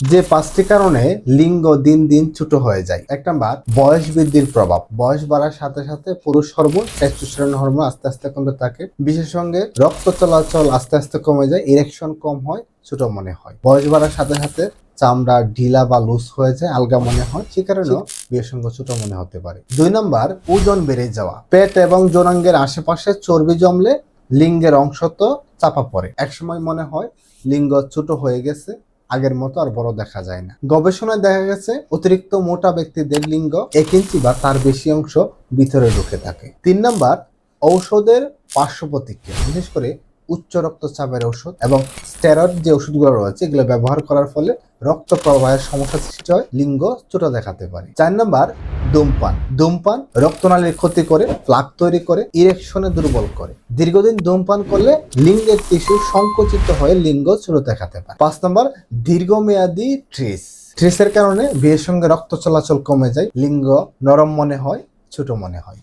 যে পাঁচটি কারণে লিঙ্গ দিন দিন ছোট হয়ে যায়। এক নাম্বার বয়স বৃদ্ধির প্রভাব। বয়স বাড়ার সাথে সাথে পুরুষ হরমোন টেস্টোস্টেরন হরমোন আস্তে আস্তে কমতে থাকে। বিশেষ সঙ্গে রক্ত চলাচল আস্তে আস্তে কমে যায় ইরেকশন কম হয় ছোট মনে হয়। বয়স বাড়ার সাথে সাথে চামড়া ঢিলা বা লুজ হয়ে যায় আলগা মনে হয় সে কারণেও বিয়ের সঙ্গে ছোট মনে হতে পারে। দুই নাম্বার ওজন বেড়ে যাওয়া। পেট এবং জোনাঙ্গের আশেপাশে চর্বি জমলে লিঙ্গের অংশ তো চাপা পড়ে। একসময় মনে হয় লিঙ্গ ছোট হয়ে গেছে আগের মতো আর বড় দেখা যায় না। গবেষণায় দেখা গেছে, অতিরিক্ত মোটা ব্যক্তিদের লিঙ্গ এক ইঞ্চি বা তার বেশি অংশ ভিতরে ঢুকে থাকে। তিন নাম্বার, ঔষধের পার্শ্ব প্রতিক্রিয়া, বিশেষ করে উচ্চ রক্তচাপের ওষুধ এবং স্টেরয়েড যে ওষুধগুলো রয়েছে, এগুলো ব্যবহার করার ফলে রক্ত প্রবাহের সমস্যা সৃষ্টি হয়, লিঙ্গ ছোট দেখাতে পারে। চার নাম্বার, ধূমপান। ধূমপান রক্তনালীর ক্ষতি করে প্লাক তৈরি করে ইরেকশনে দুর্বল করে। দীর্ঘদিন ধূমপান করলে লিঙ্গের টিস্যু সংকুচিত হয়ে লিঙ্গ ছোট দেখাতে পারে। পাঁচ নম্বর, দীর্ঘমেয়াদী ট্রিস ট্রিসের কারণে বিয়ের সঙ্গে রক্ত চলাচল কমে যায়, লিঙ্গ নরম মনে হয়, ছোট মনে হয়।